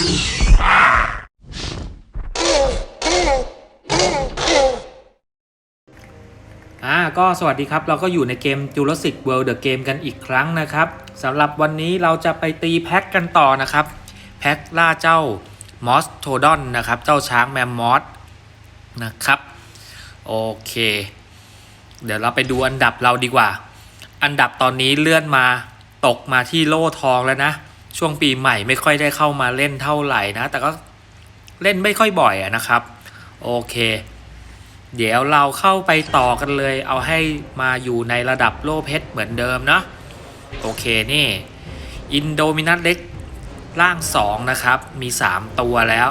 อ่าก็สวัสดีครับ เราก็อยู่ในเกม Jurassic World The Game กันอีกครั้งนะครับสำหรับวันนี้เราจะไปตีแพ็กกันต่อนะครับ แพ็กล่าเจ้ามอสโทดอนนะครับ เจ้าช้างแมมมอสนะครับ โอเค เดี๋ยวเราไปดูอันดับเราดีกว่า อันดับตอนนี้เลื่อนมาตกมาที่โล่ทองแล้วนะ ช่วงปีใหม่ไม่ค่อยได้เข้ามาเล่นเท่าไหร่นะ แต่ก็เล่นไม่ค่อยบ่อยอะนะครับ โอเค เดี๋ยวเราเข้าไปต่อกันเลย เอาให้มาอยู่ในระดับโลเพชรเหมือนเดิมเนาะโอเคนี่อินโดมินัสเล็กร่าง 2 นะครับ มี 3 ตัวแล้ว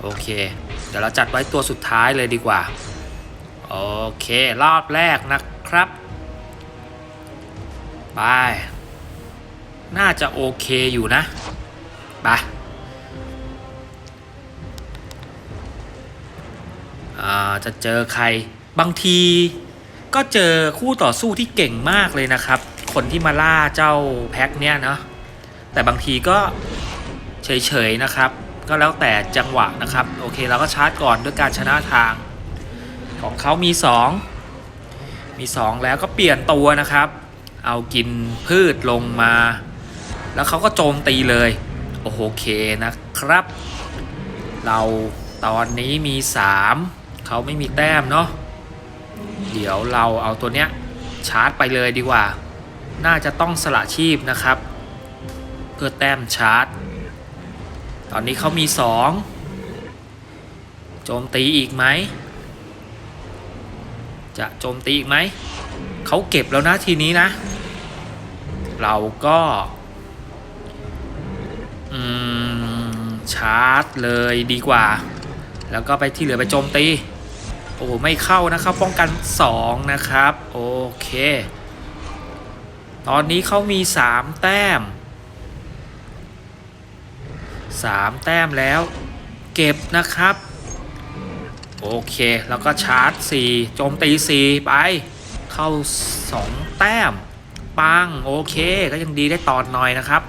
โอเค เดี๋ยวเราจัดไว้ตัวสุดท้ายเลยดีกว่า โอเค รอบแรกนะครับ ไป น่าจะโอเคอยู่นะไปอ่าจะเจอใครบางทีก็เจอคู่ต่อสู้ที่เก่งมากเลยนะครับ คนที่มาล่าเจ้าแพ็คเนี้ยเนาะแต่บางทีก็เฉยๆนะครับ ก็แล้วแต่จังหวะนะครับ โอเคเราก็ชาร์จก่อนด้วยการชนะทาง ของเขามี 2 มี 2 แล้วก็เปลี่ยนตัวนะครับ เอากินพืชลงมา แล้วเขาก็โจมตีเลย โอเคนะครับ เราตอนนี้มี 3 เขาไม่มีแต้มเนาะเดี๋ยวเราเอาตัวเนี้ยชาร์จไปเลยดีกว่า น่าจะต้องสละชีพนะครับ เพื่อแต้มชาร์จ ตอนนี้เขามี 2 โจมตีอีกไหม จะโจมตีอีกไหม เขาเก็บแล้วนะทีนี้นะ เราก็ ชาร์จเลยดีกว่า แล้วก็ไปที่เหลือไปโจมตี โอ้ไม่เข้านะครับ ป้องกัน 2 นะครับ โอเค ตอนนี้เขามี 3 แต้ม 3 แต้มแล้ว เก็บนะครับ โอเค แล้วก็ชาร์จ 4 โจมตี 4 ไป เข้า 2 แต้ม ปัง โอเค ก็ยังดีได้ตอนหน่อยนะครับ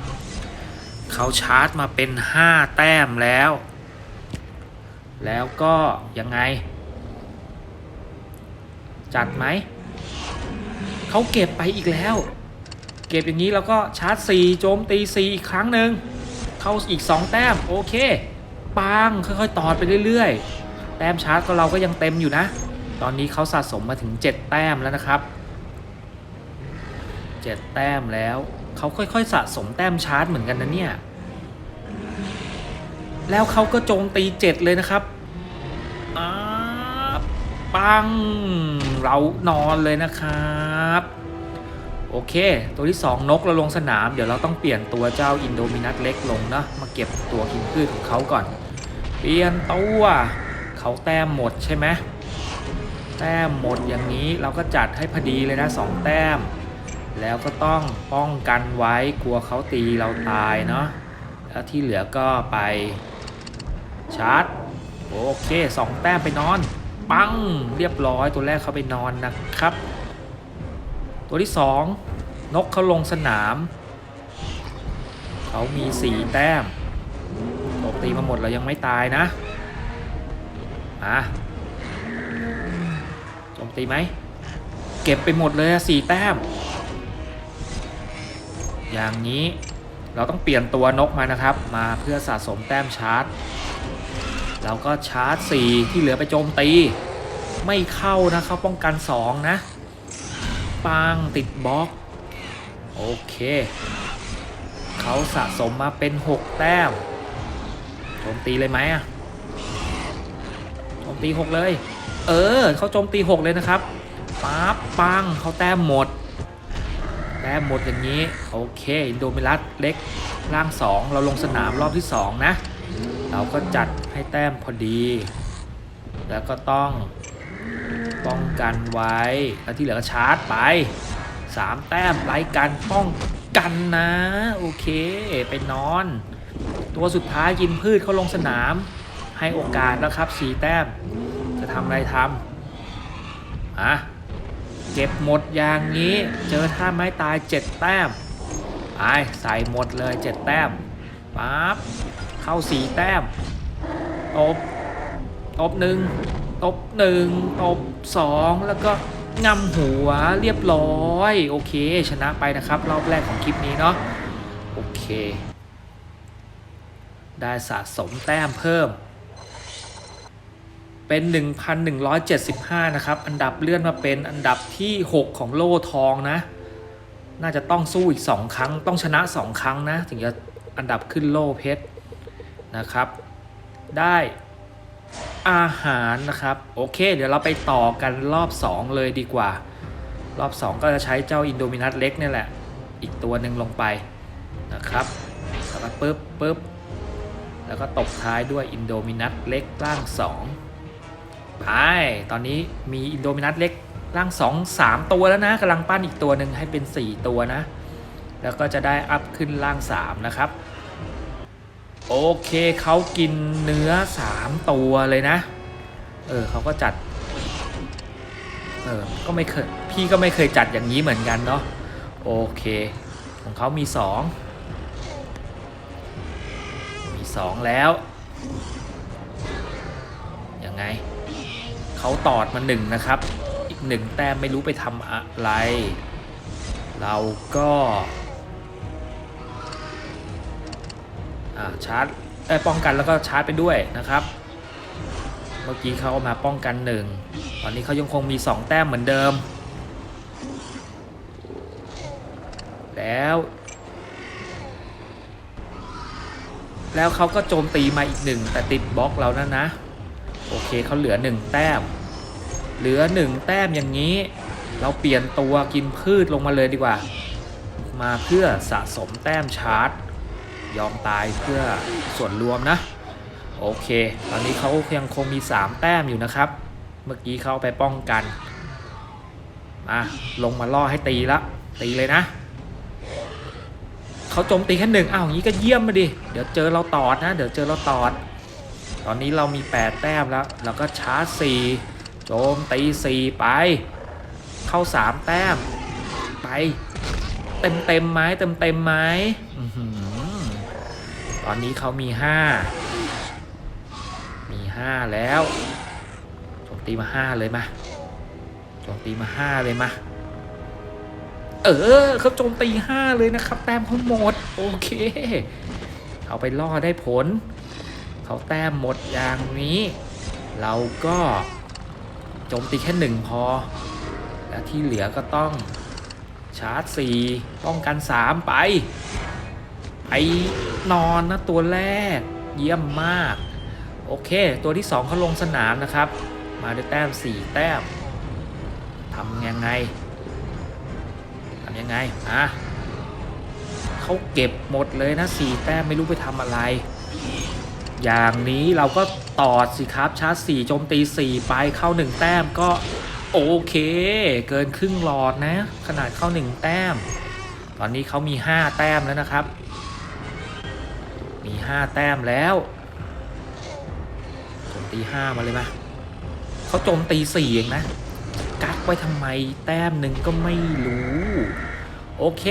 เขาชาร์จมาเป็น 5 แต้มแล้ว แล้วก็ยังไง จัดไหม เขาเก็บไปอีกแล้ว เก็บอย่างนี้แล้วก็ชาร์จ 4 โจมตี 4 อีกครั้งหนึ่ง เข้าอีก 2 แต้ม โอเค ปัง ค่อยๆ ตอดไปเรื่อยๆ แต้มชาร์จก็เราก็ยังเต็มอยู่นะ ตอนนี้เขาสะสมมาถึง 7 แต้มแล้วนะครับ 7 แต้มแล้วเขาค่อย ๆ สะสมแต้มชาร์จเหมือนกันนะเนี่ย แล้วเขาก็โจมตี7เลยนะครับอ่าปังเรานอนเลยนะครับ โอเค ตัวที่ 2 นกเราลงสนาม เดี๋ยวเราต้องเปลี่ยนตัวเจ้าอินโดมินัสเล็กลงนะมาเก็บตัวกินพืชของเขาก่อน เปลี่ยนตัวเขาแต้มหมดใช่ไหมแต้มหมดอย่างนี้เราก็จัดให้พอดีเลยนะสองแต้ม แล้วก็ต้องป้องกันไว้กลัวเขาตีเราตายเนาะแล้วที่เหลือก็ไป ชาร์จ โอเคสองแต้มไปนอน ปัง เรียบร้อยตัวแรกเขาไปนอนนะครับ ตัวที่สองนกเขาลงสนาม เขามีสีแต้มโจมตีมาหมดแล้วยังไม่ตายนะอะโจมตีไหม เก็บไปหมดเลยสี่แต้ม อย่างนี้เราต้องเปลี่ยนตัวนกมานะครับ มาเพื่อสะสมแต้มชาร์จ เราก็ชาร์จ 4 ที่เหลือไปโจมตี ไม่เข้านะเขาป้องกัน 2 นะ ปังติดบล็อก โอเค เขาสะสมมาเป็น 6 แต้ม โจมตีเลยไหมอะโจมตี 6 เลย เออ เขาโจมตี 6 เลยนะครับปั๊บปังเขาแต้มหมด แต้มหมดอย่างนี้ โอเคอินโดมิลัสเล็กร่าง 2 เราลงสนามรอบที่ 2 นะ เราก็จัด ให้แต้มพอดี แล้วก็ต้องป้องกันไว้ แล้วที่เหลือก็ชาร์จไป 3 แต้มไล่กันป้องกันนะ โอเคไปนอน ตัวสุดท้ายยินพืชเขาลงสนาม ให้โอกาสแล้วครับ4แต้ม จะทำอะไรทำอะเก็บหมดอย่างนี้ เจอท่าไม้ตาย 7 แต้มไปใส่หมดเลย 7 แต้มปั๊บเข้าสีแต้ม ตบ ตบหนึ่งตบหนึ่งตบสองแล้วก็งำหัวเรียบร้อย โอเค ชนะไปนะครับรอบแรกของคลิปนี้เนาะโอเค ได้สะสมแต้มเพิ่ม เป็น 1,175 นะครับ อันดับเลื่อนมาเป็นอันดับที่ 6 ของโล่ทองนะ น่าจะต้องสู้อีก 2 ครั้ง ต้องชนะ 2 ครั้งนะ ถึงจะอันดับขึ้นโล่เพชรนะครับ ได้อาหารนะครับ โอเค เดี๋ยวเราไปต่อกันรอบ 2 เลยดีกว่า รอบ 2 ก็จะใช้เจ้าอินโดมินัสเล็กนี่แหละ อีกตัวหนึ่งลงไปนะครับแล้วก็ปึ๊บปึ๊บแล้วก็ตบท้ายด้วยอินโดมินัสเล็กร่าง 2 ไป ตอนนี้มีอินโดมินัสเล็กร่าง 2 3 ตัวแล้วนะกำลังปั้นอีกตัวหนึ่งให้เป็น 4 ตัวนะ แล้วก็จะได้อัพขึ้นร่าง 3 นะครับ โอเคเขากินเนื้อ3ตัวเลยนะ เออเขาก็จัด เออก็ไม่เคยพี่ก็ไม่เคยจัดอย่างนี้เหมือนกันเนาะโอเค ของเขามี2มี2แล้วยังไงเขาตอดมาหนึ่งนะครับ อีกหนึ่งแต้มไม่รู้ไปทำอะไร เราก็ ชาร์จป้องกันแล้วก็ชาร์จไปด้วยนะครับ เมื่อกี้เขาเอามาป้องกันหนึ่งตอนนี้เขายังคงมี 2 แต้มเหมือนเดิม แล้ว แล้วเขาก็โจมตีมาอีกหนึ่งแต่ติดบล็อกเรานั่นนะ โอเคเขาเหลือหนึ่งแต้ม เหลือหนึ่งแต้มอย่างนี้ เราเปลี่ยนตัวกินพืชลงมาเลยดีกว่า มาเพื่อสะสมแต้มชาร์จ ยอมตายเพื่อส่วนรวมนะ โอเค ตอนนี้เขายังคงมี 3 แต้มอยู่นะครับ เมื่อกี้เขาไปป้องกันมาลงมาล่อให้ตีละ ตีเลยนะเขาโจมตีแค่หนึ่งอ้าวอย่างนี้ก็เยี่ยมมาดิ เดี๋ยวเจอเราตอดนะ เดี๋ยวเจอเราตอด ตอนนี้เรามี 8 แต้มแล้ว เราก็ชาร์จ4โจมตี4ไป เข้า 3 แต้ม ไป เต็มเต็มไหมเต็มเต็มไหมอือหื ตอนนี้เขามี5มี5แล้วโจมตีมา5เลยมาโจมตีมา5เลยมาเออเขาโจมตี5เลยนะครับ แต้มเขาหมดโอเคเอาไปล่อได้ผล เขาแต้มหมดอย่างนี้ เราก็โจมตีแค่หนึ่งพอ และที่เหลือก็ต้องชาร์จ 4 ป้องกัน 3 ไป ไปนอนนะตัวแรกเยี่ยมมาก โอเค ตัวที่ 2เขาลงสนามนะครับ มาด้วยแต้ม 4 แต้มทำยังไงทำยังไงอะเขาเก็บหมดเลยนะ4แต้มไม่รู้ไปทำอะไร อย่างนี้เราก็ตอดสิครับชาร์จ4โจมตี 4 ไปเข้า 1 แต้มก็โอเค เกินครึ่งหลอดนะ ขนาดเข้า 1 แต้ม ตอนนี้เขามี 5 แต้มแล้วนะครับ 5 แต้มแล้วโจมตี5มาเลยมาเขาโจมตี4เองนะ กักไว้ทำไมแต้มหนึ่งก็ไม่รู้ โอเค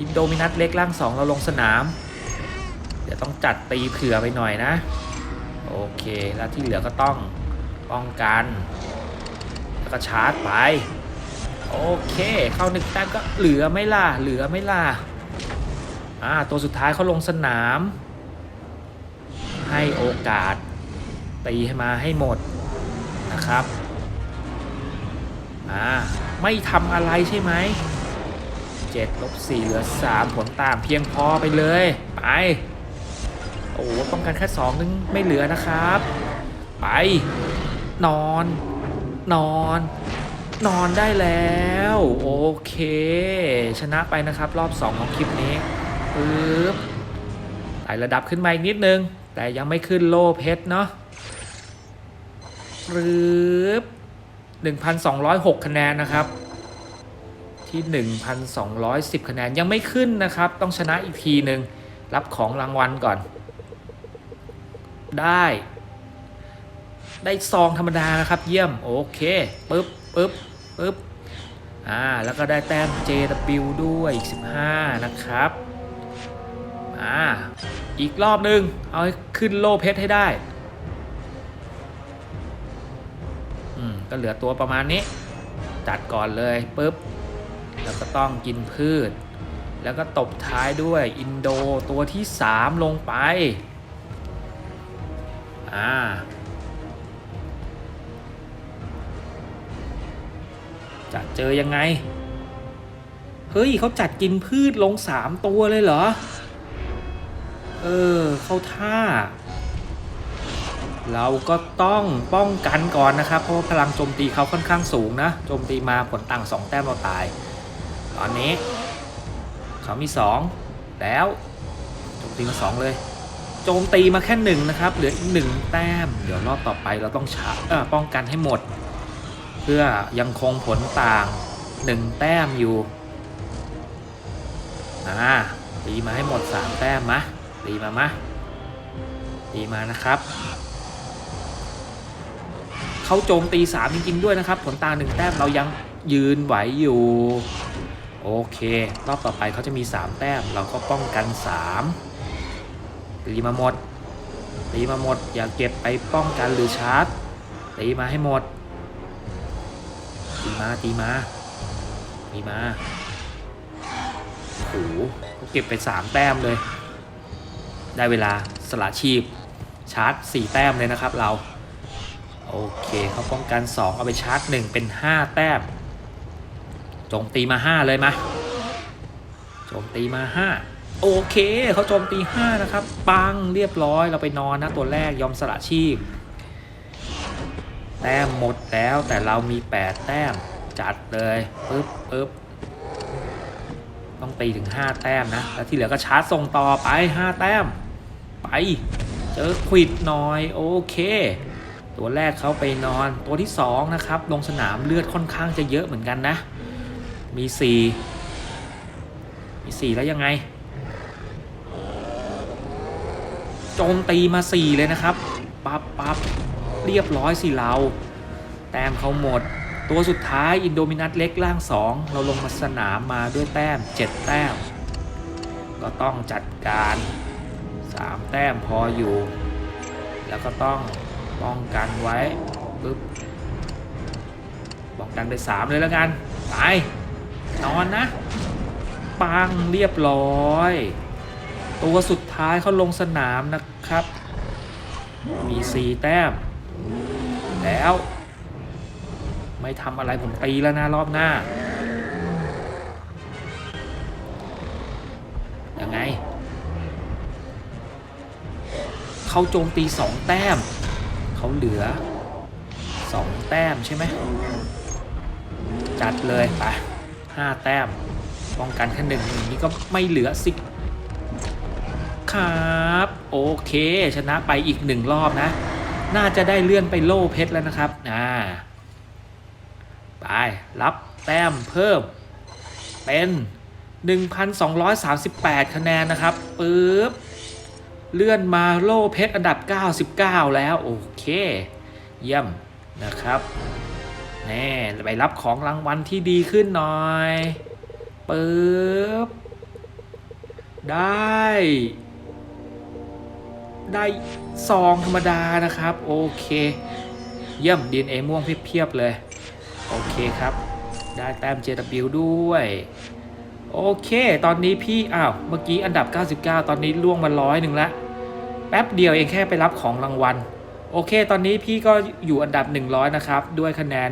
อินโดมินัสเล็กล่าง 2 เราลงสนาม เดี๋ยวต้องจัดตีเผื่อไปหน่อยนะ โอเค แล้วที่เหลือก็ต้องป้องกัน แล้วก็ชาร์จไป โอเค เข้าหนึ่งแต้มก็เหลือไม่ล่ะเหลือไม่ล่ะอ่าตัวสุดท้ายเขาลงสนาม ให้โอกาส ตีให้มาให้หมดนะครับอ่าไม่ทำอะไรใช่ไหม7ลบ4เหลือ3ผลต่างเพียงพอไปเลย ไป โอ้ป้องกันแค่สองนึงไม่เหลือนะครับ ไป นอน นอน นอนได้แล้ว โอเค ชนะไปนะครับ รอบ2ของคลิปนี้ปึ๊บไต่ระดับขึ้นมาอีกนิดนึง แต่ยังไม่ขึ้นโล่เพชรเนาะปึ๊บ1,206 คะแนนนะครับ ที่ 1,210 คะแนนยังไม่ขึ้นนะครับ ต้องชนะอีกทีหนึ่งรับของรางวัลก่อน ได้ ได้ซองธรรมดานะครับ เยี่ยม โอเคปึ๊บปึ๊บปึ๊บอ่าแล้วก็ได้แต้ม JW ด้วยอีก 15 นะครับ อ่า อีกรอบหนึ่งเอาให้ขึ้นโล่เพชรให้ได้ อืม ก็เหลือตัวประมาณนี้ จัดก่อนเลยปุ๊บ แล้วก็ต้องกินพืช แล้วก็ตบท้ายด้วยอินโดตัวที่ 3 ลงไป อ่าจะเจอยังไง เฮ้ยเขาจัดกินพืชลง 3 ตัวเลยเหรอ เออ เข้าท่า เราก็ต้องป้องกันก่อนนะครับ เพราะว่าพลังโจมตีเขาค่อนข้างสูงนะ โจมตีมาผลต่างสองแต้มเราตาย ตอนนี้ เขามี2แล้วโจมตีมา2เลย โจมตีมาแค่หนึ่งนะครับเหลืออีกหนึ่งแต้ม เดี๋ยวรอบต่อไปเราต้องชาเออป้องกันให้หมด เพื่อยังคงผลต่างหนึ่งแต้มอยู่อ่าตีมาให้หมด3แต้มมะ ตีมามะตีมานะครับ เขาโจมตี3จริงๆด้วยนะครับ ผลต่างหนึ่งแต้มเรายังยืนไหวอยู่ โอเค รอบต่อไปเขาจะมี 3 แต้ม เราก็ป้องกัน 3 ตีมาหมด ตีมาหมด อย่าเก็บไปป้องกันหรือชาร์จ ตีมาให้หมด ตีมาตีมาตีมาโอ้โหเขาเก็บไป 3 แต้มเลย ได้เวลาสละชีพชาร์จ 4 แต้มเลยนะครับเรา โอเคเขาป้องกัน 2 เอาไปชาร์จ 1 เป็น 5 แต้มโจมตีมา 5 เลยมาโจมตีมา 5 โอเคเขาโจมตี 5 นะครับ ปังเรียบร้อยเราไปนอนนะตัวแรกยอมสละชีพ แต้มหมดแล้วแต่เรามี 8 แต้มจัดเลยปึ๊บปึ๊บ ต้องตีถึง 5 แต้มนะ แล้วที่เหลือก็ชาร์จส่งต่อไป 5 แต้ม ไป เจอควิดหน่อย โอเค ตัวแรกเขาไปนอน ตัวที่ 2 นะครับ ลงสนามเลือดค่อนข้างจะเยอะเหมือนกันนะ มี 4 มี 4 แล้วยังไง โจมตีมา 4 เลยนะครับ ปับปับเรียบร้อยสิเรา แต้มเขาหมด ตัวสุดท้ายอินโดมินัสเล็กล่าง 2 เราลงมาสนามมาด้วยแต้ม 7 แต้ม ก็ต้องจัดการ 3 แต้มพออยู่ แล้วก็ต้องป้องกันไว้ปึ๊บป้องกันไป 3 เลยแล้วกัน ไป นอนนะ ปังเรียบร้อย ตัวสุดท้ายเขาลงสนามนะครับ มี 4 แต้ม แล้ว ไม่ทำอะไรผมตีแล้วนะรอบหน้า ยังไง เขาโจมตี2แต้ม เขาเหลือ2แต้มใช่ไหม จัดเลยไป5แต้ม ป้องกันแค่หนึ่งอย่างนี้ก็ไม่เหลือสิครับ โอเค ชนะไปอีกหนึ่งรอบนะ น่าจะได้เลื่อนไปโล่เพชรแล้วนะครับ อ่า รับแต้มเพิ่มเป็น 1,238 คะแนนนะครับปึ๊บเลื่อนมาโล่เพชรอันดับ 99 แล้ว โอเค เยี่ยมนะครับแน่ไปรับของรางวัลที่ดีขึ้นหน่อยปึ๊บได้ ได้ซองธรรมดานะครับ โอเค เยี่ยม DNA ม่วงเพียบๆเลย โอเคครับ ได้แต้ม JW ด้วย โอเค ตอนนี้พี่ อ้าว เมื่อกี้อันดับ 99 ตอนนี้ล่วงมาร้อยหนึ่งละ แป๊บเดียวเองแค่ไปรับของรางวัล โอเค ตอนนี้พี่ก็อยู่อันดับ 100 นะครับ ด้วยคะแนน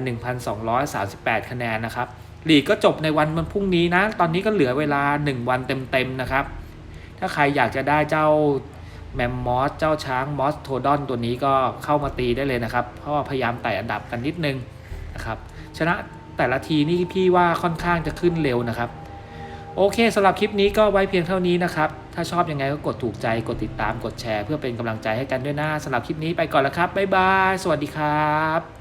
1,238 คะแนนนะครับ หลีกก็จบในวันวันพรุ่งนี้นะ ตอนนี้ก็เหลือเวลา 1 วันเต็มๆนะครับ ถ้าใครอยากจะได้เจ้าแมมมอส เจ้าช้างมอสโทดอนตัวนี้ก็เข้ามาตีได้เลยนะครับ เพราะว่าพยายามไต่อันดับกันนิดนึงนะครับ ชนะแต่ละทีนี่พี่ว่าค่อนข้างจะขึ้นเร็วนะครับ โอเคสำหรับคลิปนี้ก็ไว้เพียงเท่านี้นะครับ ถ้าชอบยังไงก็กดถูกใจกดติดตามกดแชร์ เพื่อเป็นกำลังใจให้กันด้วยนะสำหรับคลิปนี้ไปก่อนแล้วครับบ๊ายบายสวัสดีครับ